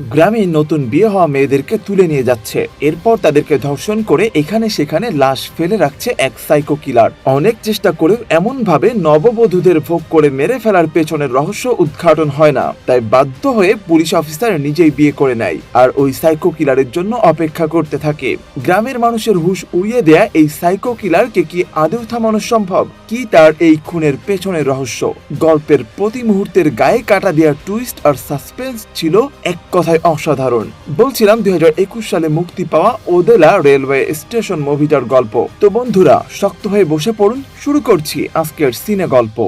গ্রামে নতুন বিয়ে হওয়া মেয়েদেরকে তুলে নিয়ে যাচ্ছে। এরপর তাদেরকে ধর্ষণ করে এখানে সেখানে লাশ ফেলে রাখছে এক সাইকো কিলার অনেক চেষ্টা করেও এমন ভাবে নববধূদের ভোগ করে মেরে ফেলার পেছনের রহস্য উদ্ঘাটন হয় না। তাই বাধ্য হয়ে পুলিশ অফিসার নিজেই বিয়ে করে নেয় আর ওই সাইকো কিলারের জন্য অপেক্ষা করতে থাকে। গ্রামের মানুষের হুশ উড়িয়ে দেয়া এই সাইকো কিলারকে কি আদৌ থামানো সম্ভব? কি তার এই খুনের পেছনের রহস্য? গল্পের প্রতি মুহূর্তের গায়ে কাটা দেওয়া টুইস্ট আর সাসপেন্স ছিল এক কথায় অসাধারণ। বলছিলাম দুই হাজার একুশ সালে মুক্তি পাওয়া ওদেলা রেলওয়ে স্টেশন মুভিটার গল্প। তো বন্ধুরা, শক্ত হয়ে বসে পড়ুন, শুরু করছি আজকের সিনে গল্প।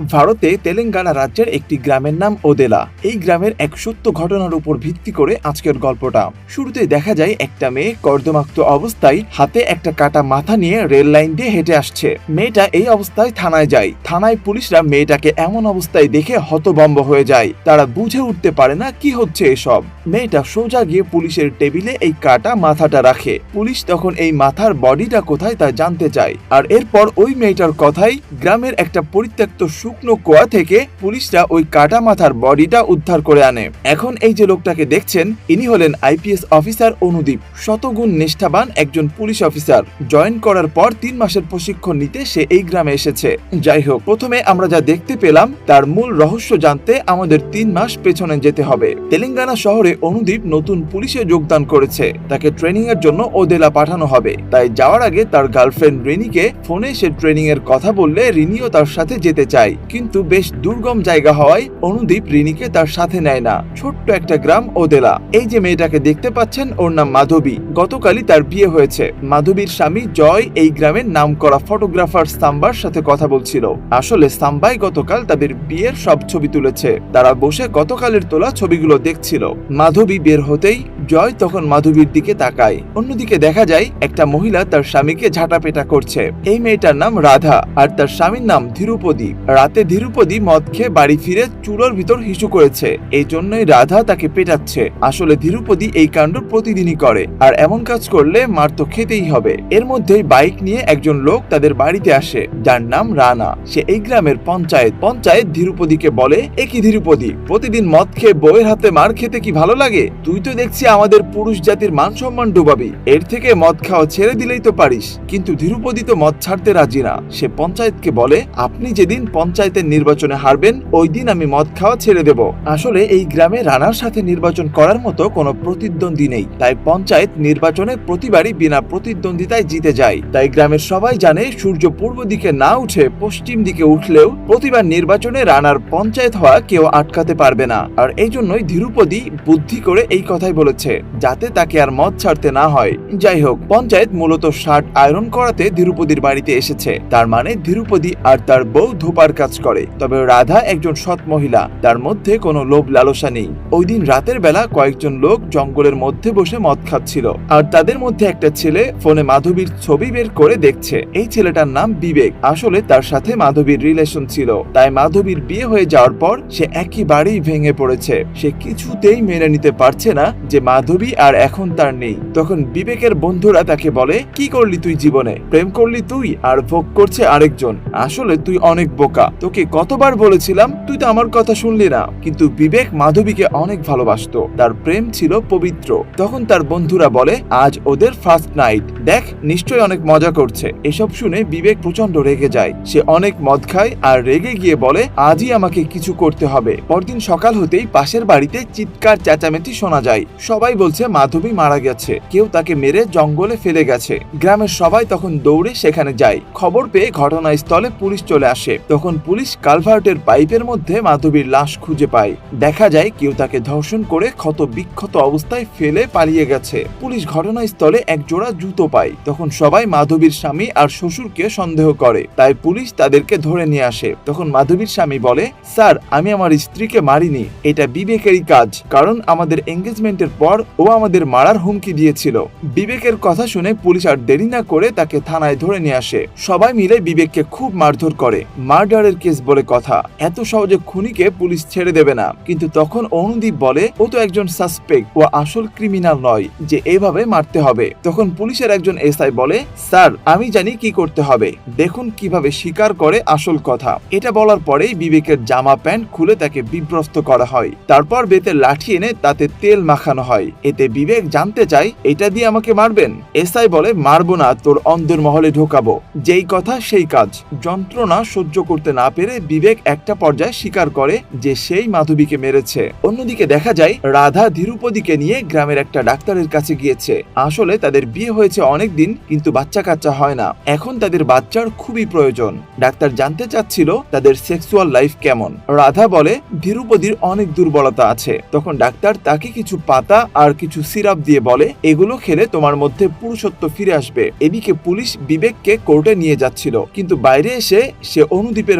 ভারতে তেলেঙ্গানা রাজ্যের একটি গ্রামের নাম ওদেলা। এই গ্রামের এক সত্য ঘটনার উপর ভিত্তি করে আজকের গল্পটা। শুরুতে দেখা যায়, একটা মেয়ে কর্দমাক্ত অবস্থায় হাতে একটা কাটা মাথা নিয়ে রেল লাইন দিয়ে হেঁটে আসছে। মেয়েটা এই অবস্থায় থানায় যায়। থানায় পুলিশরা মেয়েটাকে এমন অবস্থায় দেখে হতবম্ব হয়ে যায়। তারা বুঝে উঠতে পারে না, কি হচ্ছে এসব? মেয়েটা সোজা গিয়ে পুলিশের টেবিলে এই কাটা মাথাটা রাখে। পুলিশ তখন এই মাথার বডিটা কোথায় তা জানতে চায়। আর এরপর ওই মেয়েটার কথাই গ্রামের একটা পরিত্যক্ত শুকনো কুয়া থেকে পুলিশরা ওই কাটা মাথার বডিটা উদ্ধার করে আনে। এখন এই যে লোকটাকে দেখছেন, ইনি হলেন আইপিএস অফিসার অনুদীপ। শতগুণ নিষ্ঠাবান একজন পুলিশ অফিসার। জয়েন করার পর তিন মাসের প্রশিক্ষণ নিতে সে এই গ্রামে এসেছে। যাই হোক, প্রথমে আমরা যা দেখতে পেলাম, তার মূল রহস্য জানতে আমাদের তিন মাস পেছনে যেতে হবে। তেলেঙ্গানা শহরে অনুদীপ নতুন পুলিশে যোগদান করেছে। তাকে ট্রেনিং এর জন্য ওদেলা পাঠানো হবে। তাই যাওয়ার আগে তার গার্লফ্রেন্ড রিনিকে ফোনে সে ট্রেনিং এর কথা বললে রিনিও তার সাথে যেতে চায়। কিন্তু বেশ দুর্গম জায়গা হওয়ায় অনুদীপ রিনিকে তার সাথে নেয় না। ছোট্ট একটা গ্রাম ওদেলা। এই যে মেয়েটাকে দেখতে পাচ্ছেন, ওর নাম মাধবী। গতকালই তার বিয়ে হয়েছে। মাধবীর স্বামী জয় এই গ্রামের নামকরা ফটোগ্রাফার সাম্বার সাথে কথা বলছিল। আসলে সাম্বাই গতকাল তাদের বিয়ের সব ছবি তুলেছে। তারা বসে গতকালের তোলা ছবিগুলো দেখছিল। মাধবী বের হতেই জয় তখন মাধবীর দিকে তাকায়। অন্যদিকে দেখা যায়, একটা মহিলা তার স্বামীকে ঝাঁটাপেটা করছে। এই মেয়েটার নাম রাধা, আর তার স্বামীর নাম ধীরুপদী। রাতে ধীরুপদী মদ খেয়ে বাড়ি ফিরে চুলোর ভিতর হিসু করেছে। এই জন্যই রাধা তাকে পেটাচ্ছে। আসলে ধীরুপদী এই কাণ্ড প্রতিদিনই করে। আর এমন কাজ করলে মার তো খেতেই হবে। এর মধ্যেই বাইক নিয়ে একজন লোক তাদের বাড়িতে আসে, যার নাম রানা। সে এই গ্রামের পঞ্চায়েত। পঞ্চায়েত ধীরুপদীকে বলে, এ কি ধীরুপদী? প্রতিদিন মদ খেয়ে বউয়ের হাতে মার খেতে কি ভালো লাগে? তুই তো দেখছি আমাদের পুরুষ জাতির মান সম্মান ডুবাবি। এর থেকে মদ খাওয়া ছেড়ে দিলেই তো পারিস। কিন্তু ধীরুপদী তো মদ ছাড়তে রাজি না। সে পঞ্চায়েতকে বলে, আপনি যেদিন পঞ্চায়েতের নির্বাচনে হারবেন, ওই দিন আমি মদ খাওয়া ছেড়ে দেব। আসলে এই গ্রামে রানার সাথে নির্বাচন করার মতো কোনো প্রতিদ্বন্দ্বী নেই। তাই পঞ্চায়েত নির্বাচনে প্রতিবারই বিনা প্রতিদ্বন্দ্বিতায় জিতে যায়। তাই গ্রামের সবাই জানে, সূর্য পূর্ব দিকে না উঠে পশ্চিম দিকে উঠলেও প্রতিবার নির্বাচনে রানার পঞ্চায়েত হওয়া কেউ আটকাতে পারবে না। আর এই জন্যই ধীরুপদী বুদ্ধি করে এই কথাই বলেছে, যাতে তাকে আর মদ ছাড়তে না হয়। যাই হোক, পঞ্চায়েত মূলত শার্ট আয়রন করাতে ধীরুপদীর বাড়িতে এসেছে। তার মানে ধীরুপদী আর তার বউ ধোপার কাজ করে, তবে রাধা একজন সৎ মহিলা, তার মধ্যে কোনো লোভ লালসা নেই। ওই দিন রাতের বেলা কয়েকজন লোক জঙ্গলের মধ্যে বসে মদ খাচ্ছিল, আর তাদের মধ্যে একটা ছেলে ফোনে মাধবীর ছবি বের করে দেখছে। এই ছেলেটার নাম বিবেক। আসলে তার সাথে মাধবীর রিলেশন ছিল, তাই মাধবীর বিয়ে হয়ে যাওয়ার পর সে একেবারেই ভেঙে পড়েছে। সে কিছুতেই মেনে নিতে পারছে না যে মাধবী আর এখন তার নেই। তখন বিবেকের বন্ধুরা তাকে বলে, কি করলি তুই জীবনে? প্রেম করলি তুই আর ভোগ করছে আরেকজন। আসলে তুই অনেক বোকা। তোকে কতবার বলেছিলাম, তুই তো আমার কথা শুনলি না। কিন্তু বিবেক মাধবীকে অনেক ভালোবাসতো। তার প্রেম ছিল পবিত্র। তখন তার বন্ধুরা বলে, আজ ওদের ফার্স্ট নাইট দেখ নিশ্চয় অনেক মজা করছে। এসব শুনে বিবেক প্রচণ্ড রেগে যায়। সে অনেক মদ খায় আর রেগে গিয়ে বলে, আজই আমাকে কিছু করতে হবে। পরদিন সকাল হতেই পাশের বাড়িতে চিৎকার চেঁচামেচি শোনা যায়। সবাই বলছে, মাধবী মারা গেছে। কেউ তাকে মেরে জঙ্গলে ফেলে গেছে। গ্রামের সবাই তখন দৌড়ে সেখানে যায়। খবর পেয়ে ঘটনাস্থলে পুলিশ চলে আসে। তখন পুলিশ কালভার্টের পাইপের মধ্যে মাধবীর লাশ খুঁজে পায়। দেখা যায় কেউ তাকে ধর্ষণ করে ক্ষত বিক্ষত অবস্থায় ফেলে পালিয়ে গেছে। পুলিশ ঘটনাস্থলে এক জোড়া জুতো পায়। তখন সবাই মাধবীর স্বামী আর শ্বশুরকে সন্দেহ করে। তাই পুলিশ তাদেরকে ধরে নিয়ে আসে। তখন মাধবীর স্বামী বলে, স্যার, আমি আমার স্ত্রীকে মারিনি। এটা বিবেকেরই কাজ। কারণ আমাদের এঙ্গেজমেন্টের পর ও আমাদের মারার হুমকি দিয়েছিল। বিবেকের কথা শুনে পুলিশ আর দেরি না করে তাকে থানায় ধরে নিয়ে আসে। সবাই মিলে বিবেককে খুব মারধর করে। মার্ডারের কেস বলে কথা। এত সহজে খুনিকে পুলিশ ছেড়ে দেবে না। কিন্তু তখন অনুদীপ বলে, ও তো একজন সাসপেক্ট ও আসল ক্রিমিনাল নয়, যে এভাবে মারতে হবে। তখন পুলিশের একজন এসআই বলে, স্যার, আমি জানি কি করতে হবে। দেখুন কীভাবে স্বীকার করে আসল কথা। এটা বলার পরেই বিবেকের জামা প্যান্ট খুলে তাকে বিব্রস্ত করা হয়। তারপর বেতে লাঠি এনে তাতে তেল মাখানো হয়। এতে বিবেক জানতে চায়, এটা দিয়ে আমাকে মারবেন? এসআই বলে, মারবো না, তোর অন্দর মহলে ঢোকাবো। যেই কথা সেই কাজ। যন্ত্রণা সহ্য করতে না পেরে বিবেক একটা পর্যায়ে স্বীকার করে যে সেই মাধবীকে মেরেছে। অন্যদিকে দেখা যায়, রাধা ধীরুপদীকে নিয়ে গ্রামের একটা ডাক্তারের কাছে গিয়েছে। আসলে তাদের বিয়ে হয়েছে অনেক দিন, কিন্তু বাচ্চা কাচ্চা হয় না। এখন তাদের বাচ্চার খুবই প্রয়োজন। ডাক্তার জানতে চাচ্ছিল তাদের সেক্সুয়াল লাইফ কেমন। রাধা বলে, ধীরুপদীর অনেক দুর্বলতা আছে। তখন ডাক্তার তাকে কিছু পাতা আর কিছু সিরাপ দিয়ে বলে, এগুলো খেলে তোমার মধ্যে পুরুষত্ব ফিরে আসবে। এদিকে পুলিশ বিবেককে কোর্টে নিয়ে যাচ্ছিল। কিন্তু বাইরে এসে সে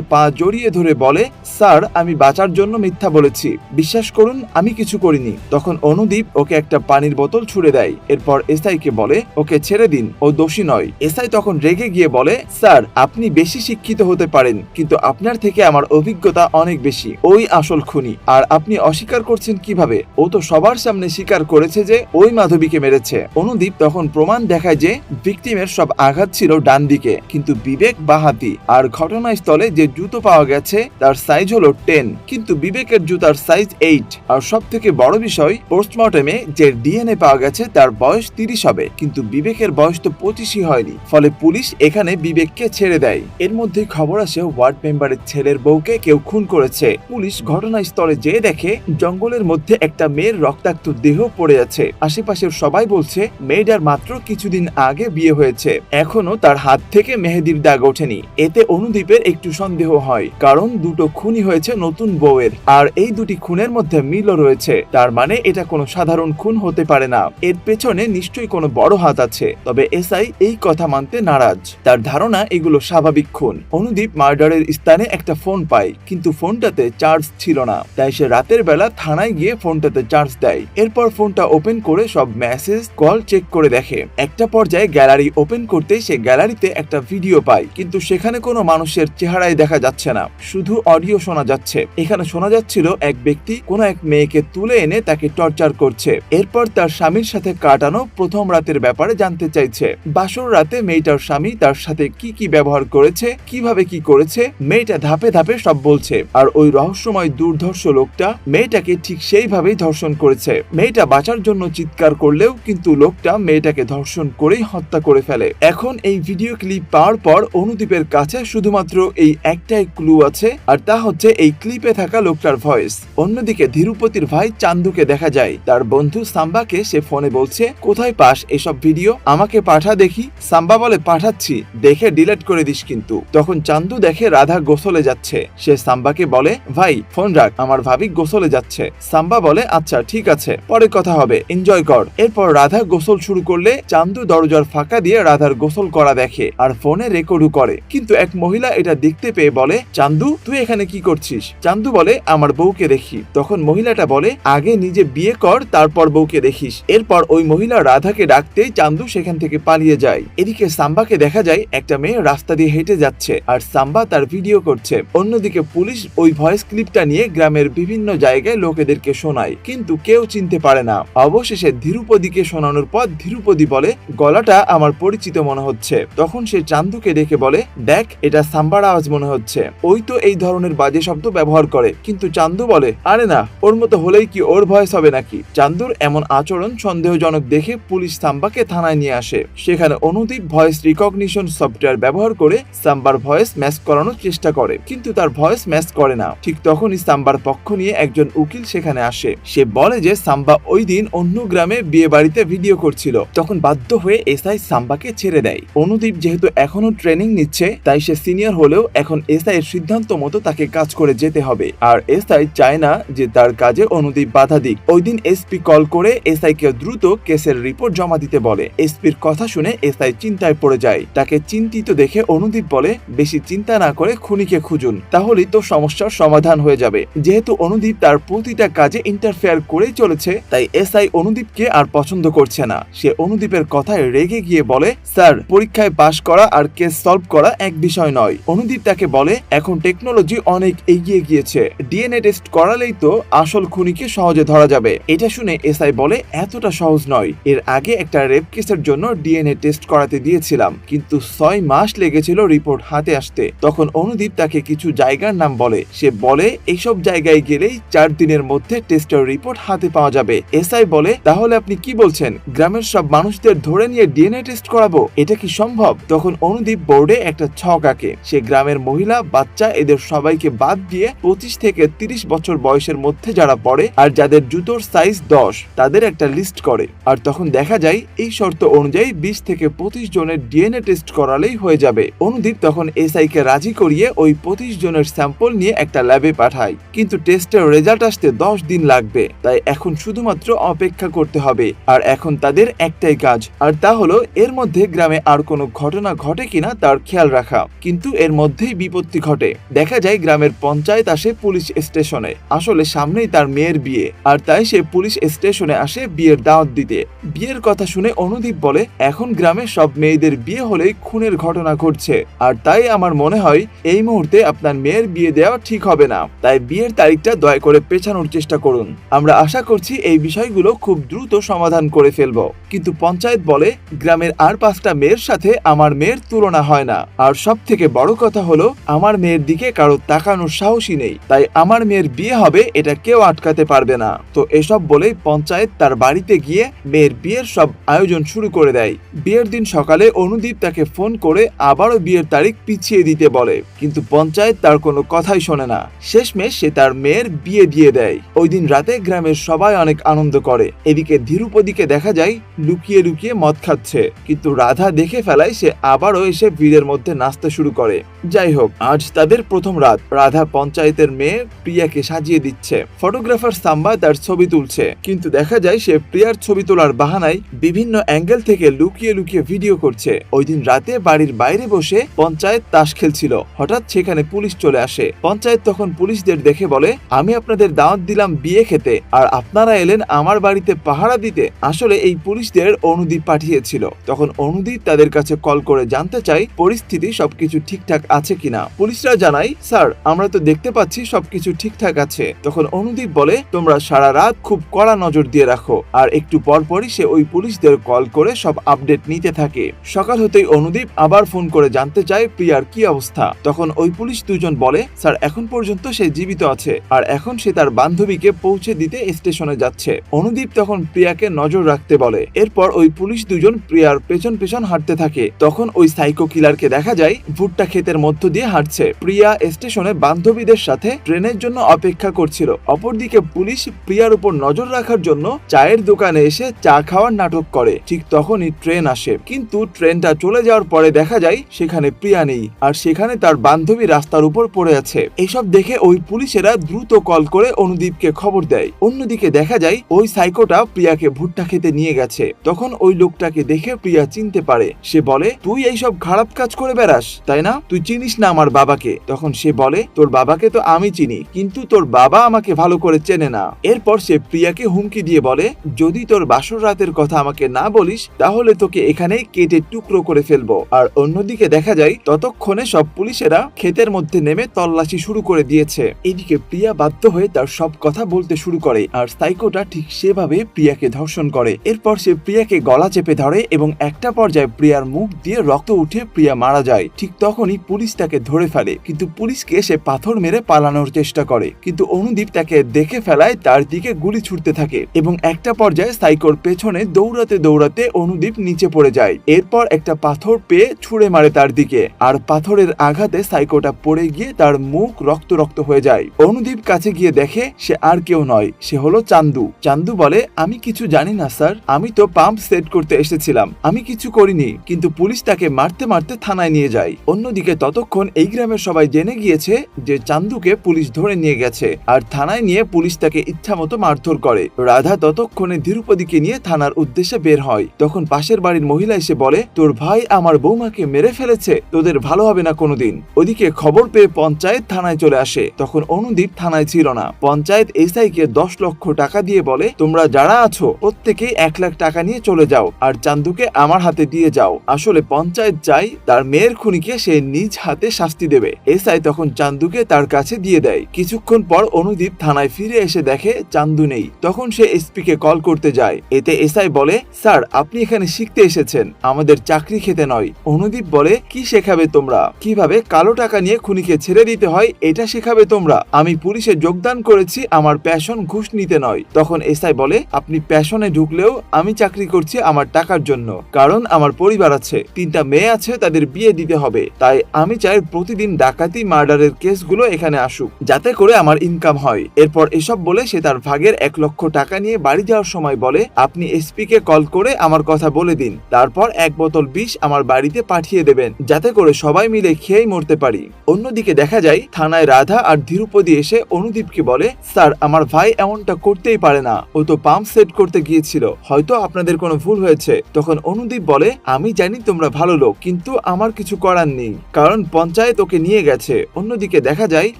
অনুদীপের পা জড়িয়ে ধরে বলে, স্যার, আমি বাঁচার জন্য মিথ্যা বলেছি। বিশ্বাস করুন, আমি কিছু করিনি। তখন অনুদীপ ওকে একটা পানির বোতল ছুড়ে দেয়। এরপর এসআইকে বলে, ওকে ছেড়ে দিন, ও দোষী নয়। এসআই তখন রেগে গিয়ে বলে, স্যার, আপনি বেশি শিক্ষিত হতে পারেন, কিন্তু আপনার থেকে আমার অভিজ্ঞতা অনেক বেশি। ওই আসল খুনি। আর আপনি অস্বীকার করছেন কীভাবে? ও তো সবার সামনে স্বীকার করেছে যে, ওই মাধবীকে মেরেছে। অনুদীপ তখন প্রমাণ দেখায় যে, ভিকটিমের সব আঘাত ছিল ডান দিকে কিন্তু বিবেক বাহাতি আর ঘটনাস্থলে যে জুতো পাওয়া গেছে, তার সাইজ হলো টেন কিন্তু বিবেকের জুতার সাইজ এইট আর সব থেকে বড় বিষয় পোস্টমর্টমে যে ডিএনএ পাওয়া গেছে, তার বয়স তিরিশ হবে, কিন্তু বিবেকের বয়স তো পঁচিশই হয়নি। ফলে পুলিশ এখানে বিবেককে ছেড়ে দেয়। এর মধ্যে খবর আসে, ওয়ার্ড মেম্বারের ছেলের বউকে কেউ খুন করেছে। পুলিশ ঘটনাস্থলে যেয়ে দেখে, জঙ্গলের মধ্যে একটা মেয়ের রক্তাক্ত দেহ পড়ে আছে। আশেপাশের সবাই বলছে, মেয়েটার মাত্র কিছুদিন আগে বিয়ে হয়েছে। এখনও তার হাত থেকে মেহেদির দাগ ওঠেনি। এতে অনুদীপের একটু সন্দেহ হয়, কারণ দুটো খুনই হয়েছে নতুন বউয়ের, আর এই দুটি খুনের মধ্যে মিলও রয়েছে। তার মানে এটা কোনো সাধারণ খুন হতে পারে না। এর পেছনে নিশ্চয়ই কোনো বড় হাত আছে, তবে এসআই এই কথা মানতে নারাজ। তার ধারণা এগুলো স্বাভাবিক খুন। অনুদীপ মার্ডারের স্থানে একটা ফোন পায়, কিন্তু ফোনটাতে চার্জ ছিল না। তাই সে রাতের বেলা থানায় গিয়ে ফোনটাতে চার্জ দেয়। এরপর ফোনটা ওপেন করে সব মেসেজ, কল চেক করে দেখে। একটা পর্যায়ে গ্যালারি ওপেন করতে সে গ্যালারিতে একটা ভিডিও পায়, কিন্তু সেখানে কোনো মানুষের চেহারায় দেখা যাচ্ছে না। শুধু অডিও শোনা যাচ্ছে। এখানে শোনা যাচ্ছিল এক ব্যক্তি কোনো এক মেয়েকে তুলে এনে তাকে টর্চার করছে। এরপর তার স্বামীর সাথে কাটানো প্রথম রাতের ব্যাপারে জানতে চাইছে। বাসর রাতে মেয়েটার স্বামী তার সাথে কি কি ব্যবহার করেছে, কীভাবে কি করেছে, মেয়েটা ধাপে ধাপে সব বলছে। আর ওই রহস্যময় দুর্ধর্ষ লোকটা মেয়েটাকে ঠিক সেইভাবেই ধর্ষণ করেছে। মেয়েটা বাঁচার জন্য চিৎকার করলেও কিন্তু লোকটা মেয়েটাকে ধর্ষণ করেই হত্যা করে ফেলে। এখন এই ভিডিও ক্লিপ পাওয়ার পর অনুদীপের কাছে শুধুমাত্র এই একটাই ক্লু আছে, আর তা হচ্ছে এই ক্লিপে থাকা লোকটার ভয়েস অন্যদিকে ধীরুপতির ভাই চান্দুকে দেখা যায়। তার বন্ধু সাম্বাকে সে ফোনে বলছে, কোথায় পাস এসব ভিডিও আমাকে পাঠা দেখি। সাম্বা বলে, পাঠাচ্ছি। দেখে ডিলেট করে দিস কিন্তু। তখন চান্দু দেখে রাধা গোসলে যাচ্ছে। সে সাম্বাকে বলে, ভাই ফোন রাখ। আমার ভাবি গোসলে যাচ্ছে। সাম্বা বলে আচ্ছা ঠিক আছে। পরে কথা হবে। এনজয় কর। এরপর রাধা গোসল শুরু করলে চান্দু দরজার ফাঁকা দিয়ে রাধার গোসল করা দেখে, আর ফোনে রেকর্ডও করে। কিন্তু এক মহিলা এটা দেখতে পেয়ে বলে, চান্দু, তুই এখানে কি করছিস? চান্দু বলে, আমার বউকে দেখি। তখন মহিলাটা বলে, আগে নিজে বিয়ে কর, তারপর বউকে দেখিস। এরপর ওই মহিলা রাধাকে ডাকতেই চান্দু সেখান থেকে পালিয়ে যায়। এদিকে সাম্বাকে দেখা যায়, একটা মেয়ে রাস্তা দিয়ে হেঁটে যাচ্ছে আর সাম্বা তার ভিডিও করছে। অন্যদিকে পুলিশ ওই ভয়েস ক্লিপটা নিয়ে গ্রামের বিভিন্ন জায়গায় লোকেদেরকে শোনায়, কিন্তু কেউ চিনতে পারে না। অবশেষে ধীরুপদীকে শোনানোর পর ধীরুপদী বলে, গলাটা আমার পরিচিত মনে হচ্ছে। তখন সে চান্দুকে ডেকে বলে, দেখ, এটা সাম্বার আওয়াজ মনে হচ্ছে। ওই তো এই ধরনের বাজে শব্দ ব্যবহার করে। কিন্তু চান্দু বলে, আরে না, ওর মতো হলেই কি ওর ভয়েস হবে নাকি? চান্দুর এমন আচরণ সন্দেহজনক দেখে পুলিশ সাম্বাকে থানায় নিয়ে আসে। সেখানে অনুদীপ ভয়েস রিকগনিশন সফটওয়্যার ব্যবহার করে সাম্বার ভয়েস ম্যাচ করানোর চেষ্টা করে। কিন্তু তার ভয়েস ম্যাচ করে না। ঠিক তখনই সাম্বার পক্ষ নিয়ে একজন উকিল সেখানে আসে। সে বলে যে, সাম্বা ওই দিন অন্য গ্রামে বিয়ে বাড়িতে ভিডিও করছিল। তখন বাধ্য হয়ে এসআই সাম্বাকে ছেড়ে দেয়। অনুদীপ যেহেতু এখনও ট্রেনিং নিচ্ছে, তাই সে সিনিয়র হলেও এখন এসআই এর সিদ্ধান্ত মতো তাকে কাজ করে যেতে হবে। আর এসআই চায় না যে তার কাজে অনুদীপ বাধা দিক। ওই দিন এসপি কল করে এসআই কে দ্রুত কেসের রিপোর্ট জমা দিতে বলে। এসপির কথা শুনে এসআই চিন্তায় পড়ে যায়। তাকে চিন্তিত দেখে অনুদীপ বলে, বেশি চিন্তা না করে খুনিকে খুঁজুন, তাহলেই তো সমস্যার সমাধান হয়ে যাবে। যেহেতু অনুদীপ তার প্রতিটা কাজে ইন্টারফেয়ার করেই চলেছে, তাই এসআই অনুদীপকে আর পছন্দ করছে না। সে অনুদীপের কথায় রেগে গিয়ে বলে, স্যার, পরীক্ষায় পাশ করা আর কেস সলভ করা এক বিষয় নয়। অনুদীপ তাকে বলে এখন টেকনোলজি অনেক এগিয়ে গিয়েছে। ডিএনএ টেস্ট করালেই তো আসল খুনিকে সহজে ধরা যাবে। এটা শুনে এসআই বলে, এতটা সহজ নয়। এর আগে একটা রেপ কেসের জন্য ডিএনএ টেস্ট করাতে দিয়েছিলাম, কিন্তু ছয় মাস লেগেছিল রিপোর্ট হাতে আসতে। তখন অনুদীপ তাকে কিছু জায়গার নাম বলে। সে বলে, এইসব জায়গায় গেলেই চার দিনের মধ্যে টেস্টের রিপোর্ট হাতে পাওয়া যাবে। এসআই বলে, তাহলে আপনি কি বলছেন? গ্রামের সব মানুষদের ধরে নিয়ে ডিএনএ টেস্ট করাবো? এটা কি সম্ভব? তখন অনুদীপ বোর্ডে একটা ছক আঁকে। সে গ্রামের মহিলা বাচ্চা এদের সবাইকে বাদ দিয়ে পঁচিশ থেকে তিরিশ বছর বয়সের মধ্যে যারা পড়ে আর যাদের জুতোর সাইজ দশ, তাদের একটা লিস্ট করে। আর তখন দেখা যায় এই শর্ত অনুযায়ী বিশ থেকে পঁচিশ জনের ডিএনএ টেস্ট করালেই হয়ে যাবে। অনুদীপ তখন এসআই কে রাজি করিয়ে ওই পঁচিশ জনের স্যাম্পল নিয়ে একটা ল্যাবে পাঠায়। কিন্তু টেস্টের রেজাল্ট আসতে দশ দিন লাগবে। তাই এখন শুধুমাত্র অপেক্ষা করতে হবে। আর এখন তাদের একটাই কাজ। আর তা হলো, এর মধ্যে গ্রামে আর কোনো ঘটনা ঘটে কিনা তার খেয়াল রাখা। কিন্তু এর মধ্যেই বিপত্তি ঘটে। দেখা যায় গ্রামের পঞ্চায়েত আসে পুলিশ স্টেশনে। আসলে সামনেই তার মেয়ের বিয়ে। আর তাই সে পুলিশ স্টেশনে আসে বিয়ের দাওয়াত দিতে। বিয়ের কথা শুনে অনুদীপ বলে, এখন গ্রামে সব মেয়েদের বিয়ে হলেই খুনের ঘটনা ঘটছে। আর তাই আমার মনে হয়, এই মুহূর্তে আপনার মেয়ের বিয়ে দেওয়া ঠিক হবে না। তাই বিয়ের তারিখটা দয়া করে পেছানোর চেষ্টা করুন। আমরা আশা করছি এই বিষয়গুলো খুব দ্রুত সমাধান করে ফেলব। কিন্তু পঞ্চায়েত বলে, গ্রামের আর পাঁচটা মেয়ের সাথে আমার মেয়ের তুলনা হয় না। আর সব থেকে বড় কথা হলো আমার মেয়ের দিকে কারও তাকানোর সাহসী নেই। তাই আমার মেয়ের বিয়ে হবে এটা কেউ আটকাতে পারবে না। তো এসব বলেই পঞ্চায়েত তার বাড়িতে গিয়ে মেয়ের বিয়ের সব আয়োজন শুরু করে দেয়। বিয়ের দিন সকালে অনুদীপ তাকে ফোন করে আবারও বিয়ের তারিখ পিছিয়ে দিতে বলে। কিন্তু পঞ্চায়েত তার কোনো কথাই শোনে না। শেষমেশ সে তার মেয়ের বিয়ে দিয়ে দেয়। ওই দিন রাতে গ্রামের সবাই অনেক আনন্দ করে। এদিকে ধীরুপদিকে দেখা যায়, লুকিয়ে লুকিয়ে মদ খাচ্ছে। কিন্তু রাধা দেখে ফেলায় সে আবারও এসে ভিড়ের মধ্যে নাচতে শুরু করে। যাই হোক আজ তাদের প্রথম রাত। রাধা পঞ্চায়েতের মেয়ে প্রিয়াকে সাজিয়ে দিচ্ছে। ফটোগ্রাফার সাম্বা তার ছবি তুলছে। কিন্তু দেখা যায় সে প্রিয়ার ছবি তোলার বাহানায় বিভিন্ন অ্যাঙ্গেল থেকে লুকিয়ে লুকিয়ে ভিডিও করছে। ওই দিন রাতে বাড়ির বাইরে বসে পঞ্চায়েত তাস খেলছিল। হঠাৎ সেখানে পুলিশ চলে আসে। পঞ্চায়েত তখন পুলিশদের দেখে বলে, আমি আপনাদের দাওয়াত দিলাম বিয়ে খেতে। আর আপনারা এলেন আমার বাড়িতে পাহারা দিতে। আসলে এই পুলিশদের অনুদীপ পাঠিয়েছিল। তখন অনুদীপ তাদের কাছে কল করে জানতে চাই পরিস্থিতি সবকিছু ঠিকঠাক আছে কিনা? পুলিশরা জানায়, স্যার, আমরা তো দেখতে পাচ্ছি সবকিছু ঠিকঠাক আছে। তখন অনুদীপ বলে, তোমরা সারা রাত খুব কড়া নজর দিয়ে রাখো। আর একটু পরপরই সে ওই পুলিশদের কল করে সব আপডেট নিতে থাকে। সকাল হতেই অনুদীপ আবার ফোন করে জানতে চায় প্রিয়ার কি অবস্থা। তখন ওই পুলিশ দুজন বলে, স্যার, এখন পর্যন্ত সে জীবিত আছে, আর এখন সে তার বান্ধবীকে পৌঁছে দিতে স্টেশনে যাচ্ছে। অনুদীপ তখন প্রিয়াকে নজর রাখতে বলে। এরপর ওই পুলিশ দুজন প্রিয়ার পেছন পেছন হাঁটতে থাকে। তখন ওই সাইকো কিলারকে দেখা যায়, ভুট্টা ক্ষেতের মধ্য দিয়ে হাঁটছে প্রিয়া স্টেশনে বান্ধবীদের সাথে ট্রেনের জন্য অপেক্ষা করছিল। অপরদিকে পুলিশ প্রিয়ার উপর নজর রাখার জন্য চায়ের দোকানে এসে চা খাওয়ার নাটক করে। ঠিক তখনই ট্রেন আসে। কিন্তু ট্রেনটা চলে যাওয়ার পরে দেখা যায় সেখানে প্রিয়া নেই। আর সেখানে তার বান্ধবী রাস্তার উপর পড়ে আছে। এসব দেখে ওই পুলিশেরা দ্রুত কল করে অনুদীপকে খবর দেয়। অন্যদিকে দেখা যায় ওই সাইকোটা প্রিয়াকে ভুট্টা খেতে নিয়ে গেছে। তখন ওই লোকটাকে দেখে প্রিয়া চিনতে পারে। সে বলে, তুই এইসব খারাপ কাজ করে বেড়াস, তাই না? তুই চিনিস না আমার বাবাকে। তখন সে বলে, তোর বাবাকে তো আমি চিনি, কিন্তু তোর বাবা আমাকে ভালো করে চেনে না। এরপর সে প্রিয়াকে হুমকি দিয়ে বলে, যদি তোর বাসর রাতের কথা আমাকে না বলিস, তাহলে তোকে এখানেই কেটে টুকরো করে ফেলব। আর অন্যদিকে দেখা যায়, ততক্ষণে সব পুলিশেরা ক্ষেতের মধ্যে নেমে তল্লাশি শুরু করে দিয়েছে। এদিকে প্রিয়া বাধ্য হয়ে তার সব কথা বলতে শুরু করে, আর সাইকোটা ঠিক সেভাবে প্রিয়াকে ধর্ষণ করে। এরপর সে প্রিয়াকে গলা চেপে ধরে এবং একটা পর্যায়ে প্রিয়ার মুখ দিয়ে রক্ত উঠে প্রিয়া মারা যায়। ঠিক তখনই পুলিশ তাকে ধরে ফেলে, কিন্তু পুলিশকে সে পাথর মেরে পালানোর চেষ্টা করে। কিন্তু অনুদীপ তাকে দেখে ফেলায় তার দিকে গুলি ছুটতে থাকে এবং একটা পর্যায়ে সাইকোর পেছনে দৌড়াতে দৌড়াতে অনুদীপ নিচে পড়ে যায়। এরপর একটা পাথর পেয়ে ছুঁড়ে মারে তার দিকে। আর পাথরের আঘাতে সাইকোটা পড়ে গিয়ে তার মুখ রক্ত রক্ত হয়ে যায়। অনুদীপ কাছে গিয়ে দেখে, সে আর কেউ নয়, সে হলো চান্দু। চান্দু বলে, আমি কিছু জানি না, স্যার। আমি তো পাম্প সেট করতে এসেছিলাম। আমি কিছু করিনি। কিন্তু পুলিশ তাকে মারতে মারতে থানায় নিয়ে যায়। অন্যদিকে ততক্ষণ এই গ্রামের সবাই জেনে গিয়েছে যে চান্দুকে পুলিশ ধরে নিয়ে গেছে আর থানায় নিয়ে পুলিশ তাকে ইচ্ছামতো মারধর করে। রাধা ততক্ষণে ধীরুপদিকে নিয়ে থানার উদ্দেশ্যে বের হয়। তখন পাশের বাড়ির মহিলা এসে বলে, তোর ভাই আমার বৌমাকে মেরে ফেলেছে, তোদের ভালো হবে না কোনোদিন। ওদিকে খবর পেয়ে পঞ্চায়েত থানায় চলে আসে। তখন অনুদীপ থানায় ছিল না। পঞ্চায়েত এসআই কে দশ লক্ষ টাকা দিয়ে বলে, তোমরা যারা আছো, প্রত্যেকেই এক লাখ টাকা নিয়ে চলে যাও আর চান্দুকে আমার হাতে দিয়ে যাও। আসলে পঞ্চায়েত চাই তার মেয়ের খুনিকে সে নিজ হাতে দেবে। এসআই তখন চান্দুকে তার কাছে দিয়ে দেয়। কিছুক্ষণ পর অনুদীপ থানায় ফিরে এসে দেখে চান্দু নেই। তখন সে এসপি কে কল করতে যায়। এতে এসআই বলে, স্যার, আপনি এখানে শিখতে এসেছেন। আমাদের চাকরি খেতে নয়। অনুদীপ বলে, কি শেখাবে তোমরা? কীভাবে কালো টাকা নিয়ে খুনিকে ছেড়ে দিতে হয়, এটা শেখাবে তোমরা। আমি পুলিশে যোগদান করেছি, আমার প্যাশন ঘুষ নিতে নয়। তখন এসআই বলে, আপনি প্যাশনে ঢুকলেও আমি চাকরি করছি আমার টাকার জন্য, কারণ আমার পরিবার আছে। তিনটা মেয়ে আছে, তাদের বিয়ে দিতে হবে। তাই আমি চাই প্রতিদিন ডাকাতি, মার্ডারের কেসগুলো এখানে আসুক, যাতে করে আমার ইনকাম হয়। এরপর এসব বলে সে তার ভাগের এক লক্ষ টাকা নিয়ে বাড়ি যাওয়ার সময় বলে, আপনি এসপি কে কল করে আমার কথা বলে দিন। তারপর এক বোতল বিষ আমার বাড়িতে পাঠিয়ে দেবেন, যাতে করে সবাই মিলে খেয়েই মরতে পারি। অন্যদিকে দেখা যায়, থানায় রাধা আর ধীরুপদী এসে অনুদীপকে বলে, স্যার, আমার ভাই এমনটা করতেই পারে না। ও তো পাম্প সেট করতে গিয়েছিল। হয়তো আপনাদের কোনো ভুল হয়েছে। তখন অনুদীপ বলে, আমি জানি তোমরা ভালো লোক, কিন্তু আমার কিছু করার নেই। কারণ পঞ্চায়েত ওকে নিয়ে গেছে। অন্যদিকে দেখা যায়,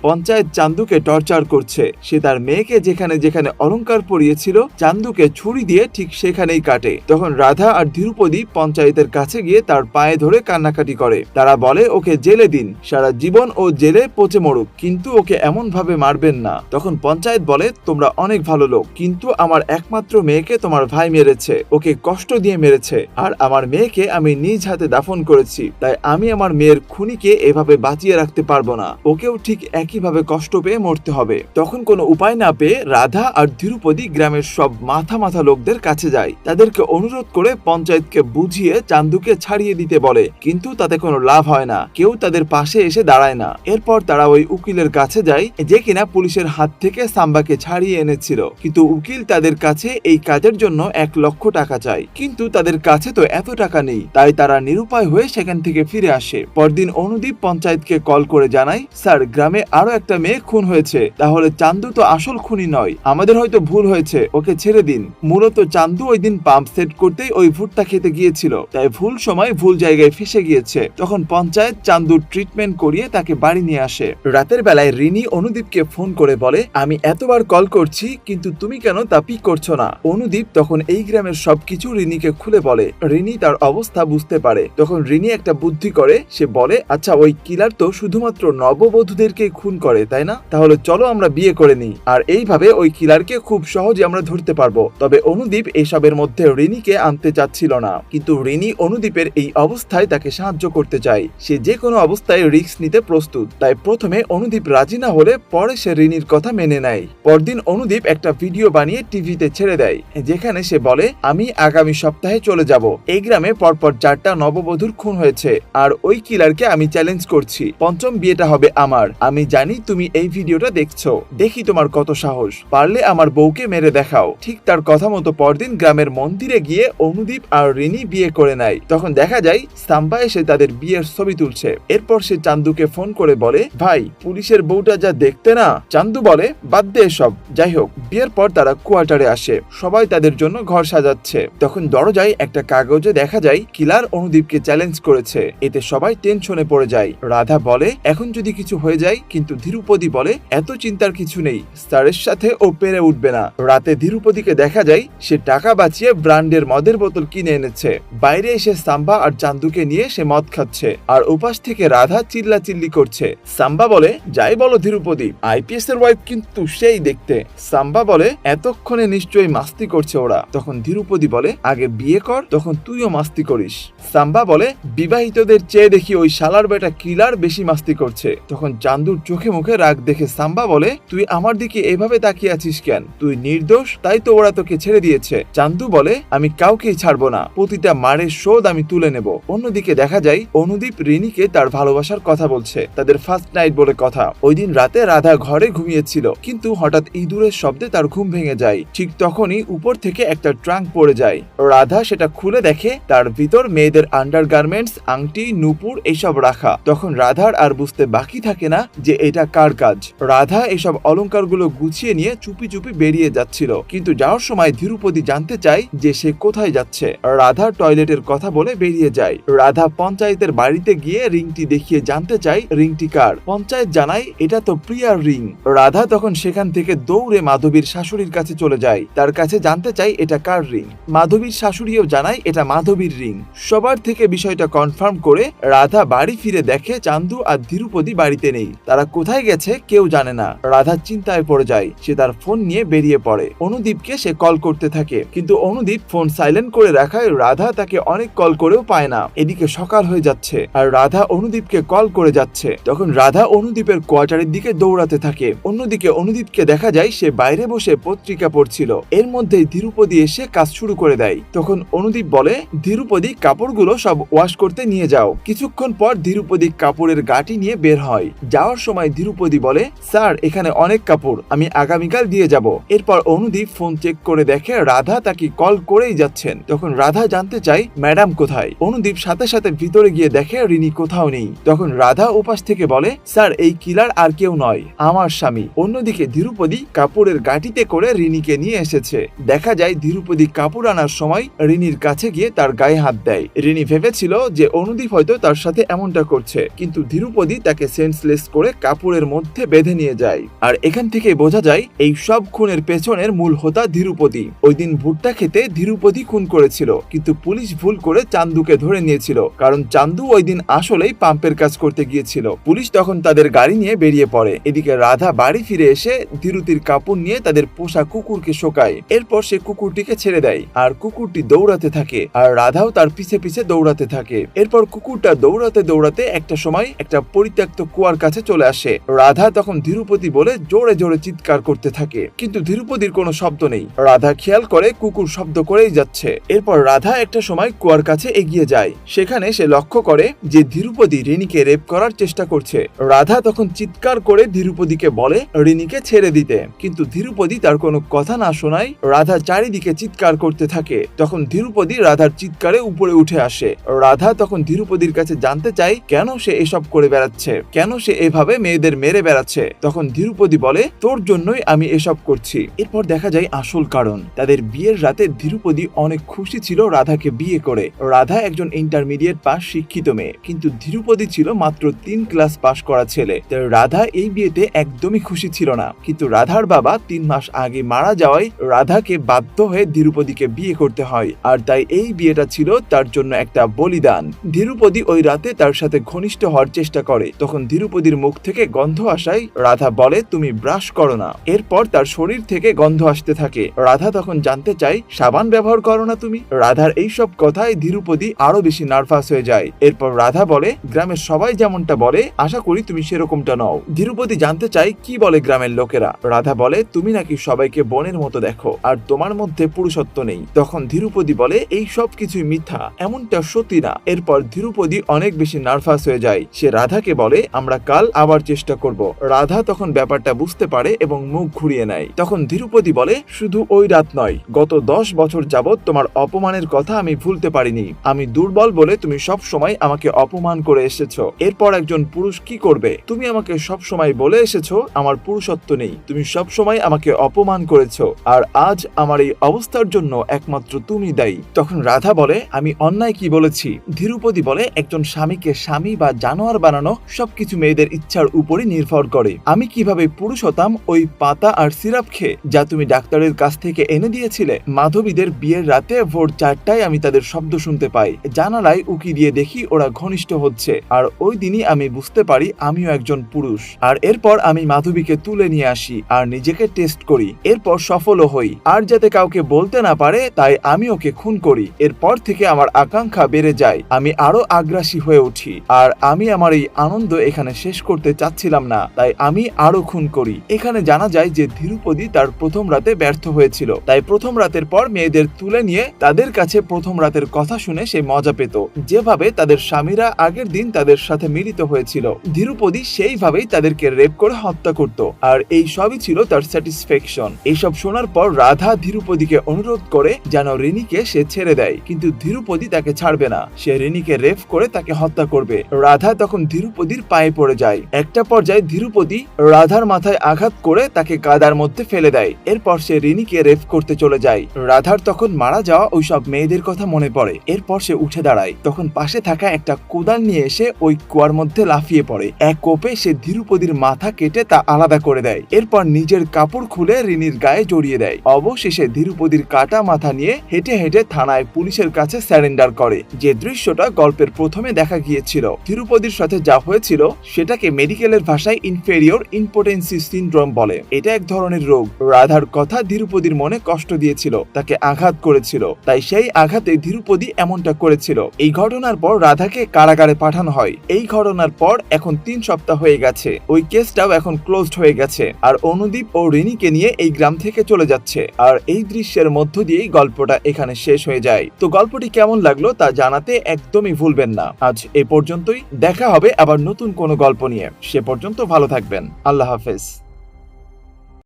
পঞ্চায়েত চান্দুকে টর্চার করছে। সে তার মেয়েকে যেখানে যেখানে অলংকার পরিয়েছিল, চান্দুকে ছুরি দিয়ে ঠিক সেখানেই কাটে। তখন রাধা আর ধীরুপদি পঞ্চায়েতের কাছে গিয়ে তার পায়ে ধরে কান্নাকাটি করে। তারা বলে, ওকে জেলে দিন। সারা জীবন ও জেলে পচে মরুক। কিন্তু ওকে এমন ভাবে মারবেন না। তখন পঞ্চায়েত বলে, তোমরা অনেক ভালো লোক। কিন্তু আমার একমাত্র মেয়েকে তোমার ভাই মেরেছে। ওকে কষ্ট দিয়ে মেরেছে। আর আমার মেয়েকে আমি নিজ হাতে দাফন করেছি। তাই আমি আমার মেয়ের খুনিকে এভাবে বাঁচিয়ে রাখতে পারব না। ওকেও ঠিক একইভাবে কষ্ট পেয়ে মরতে হবে। তখন কোনো উপায় না পেয়ে রাধা আর ধীরুপদি গ্রামের সব মাথা মাথা লোকদের কাছে যায়। তাদেরকে অনুরোধ করে পঞ্চায়েতকে বুঝিয়ে চান্দুকে ছাড়িয়ে দিতে বলে। কিন্তু তাতে কোনো লাভ হয় না। কেউ তাদের পাশে এসে দাঁড়ায় না। এরপর তারা ওই উকিলের কাছে যায়, যে কিনা পুলিশের হাত থেকে সাম্বাকে ছাড়িয়ে এনেছিল। কিন্তু উকিল তাদের কাছে এই কাজের জন্য এক লক্ষ টাকা চায়। কিন্তু তাদের কাছে তো এত টাকা নেই। তাই তারা নিরুপায় হয়ে সেখান থেকে ফিরে আসে। পরদিন অনুদীপ পঞ্চায়েতকে কল করে জানায় স্যার, গ্রামে আরও একটা মেয়ে খুন হয়েছে। তাহলে চান্দু তো আসল খুনি নয়। আমাদের হয়তো ভুল হয়েছে। ওকে ছেড়ে দিন। মূলত চান্দু ওই দিন পাম্প সেট করতেই ওই ভুট্টা খেতে গিয়েছিল। তাই ভুল সময় ভুল জায়গায় ফেসে গিয়েছে। তখন পঞ্চায়েত চান্দুর ট্রিটমেন্ট করিয়ে তাকে বাড়ি নিয়ে আসে। রাতের বেলায় রিনি অনুদীপকে ফোন করে বলে, আমি এতবার কল করছি, কিন্তু তুমি কেন তা পিক করছ না? অনুদীপ তখন এই গ্রামের সবকিছু রিনিকে খুলে বলে। রিনি তার অবস্থা বুঝতে পারে। তখন রিনি একটা বুদ্ধি করে, সে বলে আচ্ছা ওই কিলার তো শুধুমাত্র নববধূদেরকে খুন করে, তাই না? তাহলে চলো আমরা বিয়ে করে নিই। আর এইভাবে ওই কিলারকে খুব সহজে আমরা ধরতে পারব। তবে অনুদীপ এসবের মধ্যে রিনিকে আনতে চাচ্ছিল না। কিন্তু রিনি অনুদীপের এই অবস্থায় তাকে সাহায্য করতে চায়। সে যে কোনো অবস্থায় রিস্ক নিতে প্রস্তুত। তাই প্রথমে অনুদীপ রাজি না হলে পরে সে রিনির কথা মেনে নেয়। পরদিন অনুদীপ একটা ভিডিও বানিয়ে টিভিতে ছেড়ে দেয়, যেখানে সে বলে, আমি আগামী সপ্তাহে চলে যাব। এই গ্রামে পরপর চারটা নববধূর খুন হয়েছে। আর ওই কিলারকে আমি চ্যালেঞ্জ করছি। পঞ্চম বিয়েটা হবে আমার। আমি জানি তুমি এই ভিডিওটা দেখছ। দেখি তোমার কত সাহস। পারলে আমার বউকে মেরে দেখাও। ঠিক তার কথা মতো পরদিন গ্রামের মন্দিরে গিয়ে অনুদীপ আর রিনি বিয়ে করে নেয়। তখন দেখা যায় সাম্বা এসে তাদের বিয়ের ছবি তুলছে। এরপর সে চান্দুকে ফোন করে বলে, ভাই, পুলিশের বউটা যা দেখতে না? চান্দু বলে, বাদ দে সব যাই হোক, বিয়ের পর তারা কোয়ার্টারে আসে। সবাই তাদের জন্য ঘর সাজাচ্ছে। তখন দরজায় একটা কাগজে দেখা যায়, কিলার অনুদীপকে চ্যালেঞ্জ করেছে। এতে সবাই টেনশনে পড়ে যায়। রাধা বলে, এখন যদি কিছু হয়ে যায়, কিন্তু ধীরুপদী বলে, এত চিন্তার কিছু নেই, স্যারের সাথে ও পেরে উঠবে না। রাতে ধীরুপদিকে দেখা যায়, সে টাকা বাঁচিয়ে ব্র্যান্ডের মদের বোতল কিনে এনেছে। বাইরে এসে সাম্বা আর চান্দুকে নিয়ে সে মদ খাচ্ছে, আর উপাস থেকে রাধা চিল্লা চিল্লি করছে। সাম্বা বলে, যাই বলো ধীরুপদি আইপিএস এর ওয়াইফ কিন্তু সেই দেখতে। সাম্বা বলে, এতক্ষণে নিশ্চয়ই মাস্তি করছে ওরা। তখন ধীরুপদি বলে, আগে বিয়ে কর, তখন তুইও মাস্তি করিস। সাম্বা বলে, বিবাহিতদের চেয়ে দেখি ওই শালার বেটা কিলার বেশি মাস্তি করছে। তখন চান্দুর চোখে মুখে রাগ দেখে সাম্বা বলে, তুই আমার দিকে এভাবে তাকিয়ে আছিস কেন? তুই নির্দোষ, তাই তো ওরা তোকে ছেড়ে দিয়েছে। চান্দু বলে, আমি কাউকেই ছাড়বো না। প্রতিটা মারের শোধ আমি তুলে নেব। অন্যদিকে দেখা যায়, অনুদীপ রিনিকে তার ভালোবাসার কথা বলছে, তাদের ফার্স্ট নাইট বলে কথা। ওই দিন রাতে রাধা ঘরে ঘুমিয়েছিল, কিন্তু হঠাৎ ইঁদুরের শব্দে তার ঘুম ভেঙে যায়। ঠিক তখনই উপর থেকে একটা ট্রাঙ্ক পড়ে যায়। রাধা সেটা খুলে দেখে, তার ভিতর মেয়েদের আন্ডার গার্মেন্টস আংটি, নুপুর এইসব রাখা। তখন রাধার আর বুঝতে বাকি থাকে না যে এটা কার কাজ। রাধা এসব অলংকারগুলো গুছিয়ে নিয়ে চুপি চুপি বেরিয়ে যাচ্ছিল। কিন্তু যাওয়ার সময় ধীরুপতি জানতে চায় যে সে কোথায় যাচ্ছে। রাধা টয়লেটের কথা বলে বেরিয়ে যায়। রাধা পঞ্চায়েতের বাড়িতে গিয়ে রিংটি দেখিয়ে জানতে চায়, রিংটি কার? পঞ্চায়েত জানায়, এটা তো প্রিয়ার রিং। রাধা তখন সেখান থেকে দৌড়ে মাধবীর শাশুড়ির কাছে কাছে চলে যায়। তার কাছে জানতে চাই এটা কার রিং? মাধবীর শাশুড়িও জানায়, এটা মাধবীর রিং। সবার থেকে বিষয়টা কনফার্ম করে রাধা বাড়ি ফিরে দেখে চান্দু আর ধীরুপদি বাড়িতে নেই। তারা কোথায় গেছে কেউ জানে না। রাধা চিন্তায় পড়ে যায়। সে তার ফোন নিয়ে বেরিয়ে পড়ে। অনুদীপকে সে কল করতে থাকে। কিন্তু অনুদীপ ফোন সাইলেন্ট করে রাখায় রাধা তাকে অনেক কল করেও পায় না। এদিকে সকাল হয়ে যাচ্ছে আর রাধা অনুদীপকে কল করে যাচ্ছে। তখন রাধা অনুদীপের কোয়ার্টারের দিকে দৌড়াতে থাকে। অন্যদিকে অনুদীপকে দেখা যায় সে বাইরে বসে পত্রিকা পড়ছিল। এর মধ্যেই ধীরুপদি এসে কাজ শুরু করে দেয়। তখন অনুদীপ বলে, ধীরুপদি, কাপড়গুলো সব ওয়াশ করতে নিয়ে যাও। কিছুক্ষণ পর ধীরুপদি কাপড়ের গাটি নিয়ে বের হয়। যাওয়ার সময় ধীরুপদি বলে, স্যার, এখানে অনেক কাপড় আমি আগামীকাল দিয়ে যাব। এরপর অনুদীপ ফোন চেক করে দেখে রাধা তাকে কল করেই যাচ্ছেন। তখন রাধা জানতে চায়, ম্যাডাম কোথায়? অনুদীপ সাথে সাথে ভিতরে গিয়ে দেখে, রিনি কোথাও নেই। তখন রাধা উপাস থেকে বলে, স্যার, এই কিলার আর কেউ নয়, আমার স্বামী। অন্যদিকে ধীরুপদি কাপড়ের গাটিতে করে রিনিকে নিয়ে এসেছে। দেখা যায়, ধীরুপদি কাপড় আনার সময় রিনির কাছে গিয়ে তার গায়ে হাত দেয়। রিনি ভেবেছিল যে অনুদীপ হয়তো তার সাথে এমনটা করছে। কিন্তু ধীরুপদি তাকে সেন্সলেস করে কাপড়ের মধ্যে বেঁধে নিয়ে যায়। আর এখান থেকে বোঝা যায়, এই সব খুনের পেছনের মূল হোতা ধীরুপদি। ওই দিন ভুট্টা খেতে ধীরুপদী খুন করেছিল, কিন্তু পুলিশ ভুল করে চান্দুকে ধরে নিয়েছিল, কারণ চান্দু ওই দিন আসলেই পাম্পের কাজ করতে গিয়েছিল। পুলিশ তখন তাদের গাড়ি নিয়ে বেরিয়ে পড়ে। এদিকে রাধা বাড়ি ফিরে এসে ধীরুতির কাপড় নিয়ে তাদের পোষা কুকুরকে শোকায়। এরপর সে কুকুরটিকে ছেড়ে দেয়, আর কুকুরটি দৌড়াতে থাকে, আর রাধাও তার পিছে পিছে দৌড়াতে থাকে। এরপর কুকুরটা দৌড়াতে দৌড়াতে একটা সময় একটা পরিত্যক্ত কুয়ার কাছে চলে আসে। রাধা তখন ধীরুপতি বলে জোরে জোরে চিৎকার করতে থাকে। কিন্তু ধীরুপতির কোনো শব্দ নেই। রাধা খেয়াল করে কুকুর শব্দ করেই যাচ্ছে। এরপর রাধা একটা সময় কুয়ার কাছে এগিয়ে যায়। সেখানে সে লক্ষ্য করে যে ধীরুপতি রিনিকে রেপ করার চেষ্টা করছে। রাধা তখন চিৎকার করে ধীরুপদিকে বলে, রিনিকে ছেড়ে দিতে। কিন্তু ধীরুপদি তার কোনো কথা না শোনায় রাধা চারিদিকে চিৎকার করতে থাকে। তখন ধীরুপদি রাধার চিৎকারে উপরে উঠে আসে। রাধা তখন ধীরুপদির কাছে জানতে চায়, কেন সে এসব করে বেড়াচ্ছে। কেন সে এভাবে মেয়েদের মেরে বেড়াচ্ছে? তখন ধীরুপদি বলে, তোর জন্যই আমি এসব করছি। এরপর দেখা যায় আসল কারণ। তাদের বিয়ের রাতে ধীরুপদি অনেক খুশি ছিল রাধাকে বিয়ে করে। রাধা একজন ইন্টারমিডিয়েট পাস শিক্ষিত মেয়ে। কিন্তু ধীরুপদি ছিল মাত্র তিন ক্লাস পাস করা ছেলে। তাই রাধা এই বিয়েতে একদমই খুশি ছিল না। কিন্তু রাধার বাবা তিন মাস আগে মারা যাওয়ায় রাধাকে বাধ্য হয়ে ধীরুপদিকে বিয়ে করতে হয়। আর তাই এই বিয়েটা ছিল তার জন্য একটা বলিদান। ধীরুপদি ওই রাতে তার সাথে ঘনিষ্ঠ হওয়ার চেষ্টা করে। তখন ধীরুপদির মুখ থেকে গন্ধ আসায় রাধা বলে, তুমি ব্রাশ করো না। এরপর তার শরীর থেকে গন্ধ আসতে থাকে। রাধা তখন জানতে চায়, সাবান ব্যবহার করো না তুমি? রাধার এইসব কথায় ধীরুপদি আরও বেশি নার্ভাস হয়ে যায়। এরপর রাধা বলে, গ্রামের সবাই যেমনটা বলে, আশা করি তুমি সেরকমটা নও। ধীরুপদি জানতে চায়, কি বলে গ্রামের লোকেরা? রাধা বলে, তুমি নাকি সবাইকে বোনের মতো দেখো, আর তোমার মধ্যে পুরুষত্ব নেই। তখন ধীরুপদি বলে এই সব কিছুই মিথ্যা, এমনটা সত্যি না। এরপর ধীরুপদি অনেক বেশি নার্ভাস হয়ে যায়। সে রাধাকে বলে, আমরা কাল আবার চেষ্টা করব। রাধা তখন ব্যাপারটা বুঝতে পারে এবং মুখ ঘুরিয়ে নেয়। তখন ধীরুপদি বলে, শুধু ওই রাত নয়, গত দশ বছর যাবৎ তোমার অপমানের কথা আমি ভুলতে পারিনি। আমি দুর্বল বলে তুমি সব সময় আমাকে অপমান করে এসেছ। এরপর একজন পুরুষ কি করবে? তুমি আমাকে সব সময় বলে এসেছ, আমার পুরুষত্ব নেই। তুমি সব সময় আমাকে অপমান করেছ। আর আজ আমার এই অবস্থার জন্য একমাত্র তুমি দায়ী। তখন রাধা বলে, আমি অন্যায় কি বলেছি? ধীরুপদি বলে, একজন স্বামীকে স্বামী বা জানোয়ার বানানো সবকিছু মেয়েদের ইচ্ছার উপরই নির্ভর করে। আমি কীভাবে পুরুষ হতাম ওই পাতা আর সিরাপ খেয়ে, যা তুমি ডাক্তারের কাছ থেকে এনে দিয়েছিলে? মাধবীদের বিয়ের রাতে ভোর চারটায় আমি তাদের শব্দ শুনতে পাই। জানালায় উকি দিয়ে দেখি ওরা ঘনিষ্ঠ হচ্ছে। আর ওই দিনই আমি বুঝতে পারি আমিও একজন পুরুষ। আর এরপর আমি মাধবীকে তুলে নিয়ে আসি আর নিজেকে টেস্ট করি। এরপর সফলও হই। আর যাতে কাউকে বলতে না পারে, তাই আমি ওকে খুন করি। এরপর থেকে আমার আকাঙ্ক্ষা বেড়ে যায়। আমি আরও আগ্রাসী হয়ে উঠি। আর আমি আমার এই আনন্দ এখানে শেষ করতে চাচ্ছিলাম না, তাই আমি আরও খুন করি। এখানে জানা যায় যে ধীরুপদি তার প্রথম রাতে ব্যর্থ হয়েছিল। তাই প্রথম রাতের পর মেয়েদের তুলে নিয়ে তাদের কাছে প্রথম রাতের কথা শুনে সে মজা পেত। যেভাবে তাদের স্বামীরা আগের দিন তাদের সাথে মিলিত হয়েছিল। ধীরুপদি সেইভাবেই তাদেরকে রেপ করে হত্যা করত। আর এই সবই ছিল তার স্যাটিসফ্যাকশন। এইসব শোনার পর রাধা ধীরুপদীকে অনুরোধ করে যেন রিনিকে সে ছেড়ে দেয়। কিন্তু ধীরুপদি তাকে ছাড়বে না। সে রিনিকে রেপ করে তাকে হত্যা করবে। রাধা তখন ধীরুপদির পায়ে পড়ে যায়। একটা পর্যায়ে ধীরুপদি রাধার মাথায় আঘাত করে তাকে কাদার মধ্যে ফেলে দেয়। এরপর সে রিনিকে রেপ করতে চলে যায়। রাধার তখন মারা যাওয়া ওই সব মেয়েদের কথা মনে পড়ে। এরপর সে উঠে দাঁড়ায়। তখন পাশে থাকা একটা কোদাল নিয়ে এসে ওই কুয়ার মধ্যে লাফিয়ে পড়ে। এক কোপে সে ধীরুপদির মাথা কেটে তা আলাদা করে দেয়। এরপর নিজের কাপড় খুলে রিনি রিনির গায়ে জড়িয়ে দেয়। অবশেষে ধীরুপদির কাটা মাথা নিয়ে হেঁটে হেঁটে থানায় পুলিশের কাছে স্যারেন্ডার করে। যে দৃশ্যটা গল্পের প্রথমে দেখা গিয়েছিল। ধীরুপদির সাথে যা হয়েছিল সেটাকে মেডিকেলের ভাষায় ইনফেরিয়র ইম্পোটেন্সি সিনড্রোম বলে। এটা এক ধরনের রোগ। রাধার কথা ধীরুপদির মনে কষ্ট দিয়েছিল, তাকে আঘাত করেছিল। তাই সেই আঘাতে ধীরুপদী এমনটা করেছিল। এই ঘটনার পর রাধাকে কারাগারে পাঠানো হয়। এই ঘটনার পর এখন তিন সপ্তাহ হয়ে গেছে। ওই কেসটাও এখন ক্লোজড হয়ে গেছে। আর অনুদীপ ও রিনিকে নিয়ে এই গ্রাম থেকে চলে যাচ্ছে। আর এই দৃশ্যের মধ্য দিয়েই গল্পটা এখানে শেষ হয়ে যায়। তো গল্পটি কেমন লাগল তা জানাতে একদমই ভুলবেন না। আজ এ পর্যন্তই। দেখা হবে আবার নতুন কোনো গল্প নিয়ে। সে পর্যন্ত ভালো থাকবেন। আল্লাহ হাফেজ।